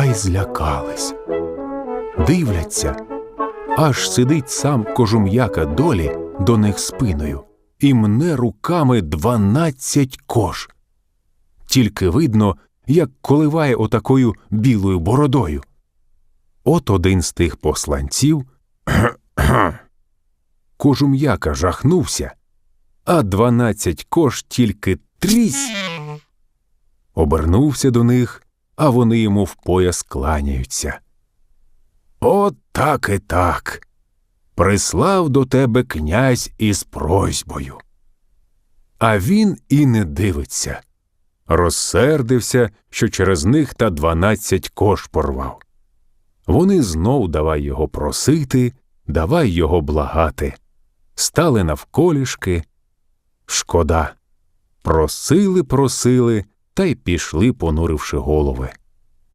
та й злякались. Дивляться, аж сидить сам кожум'яка долі до них спиною і мне руками дванадцять кож. Тільки видно, як коливає отакою білою бородою. От один з тих посланців кожум'яка жахнувся, а дванадцять кош тільки трісь. Обернувся до них, а вони йому в пояс кланяються. От так і так. Прислав до тебе князь із просьбою. А він і не дивиться. Розсердився, що через них та дванадцять кош порвав. Вони знов давай його просити, давай його благати. Стали навколішки. Шкода. Просили, просили, та й пішли, понуривши голови.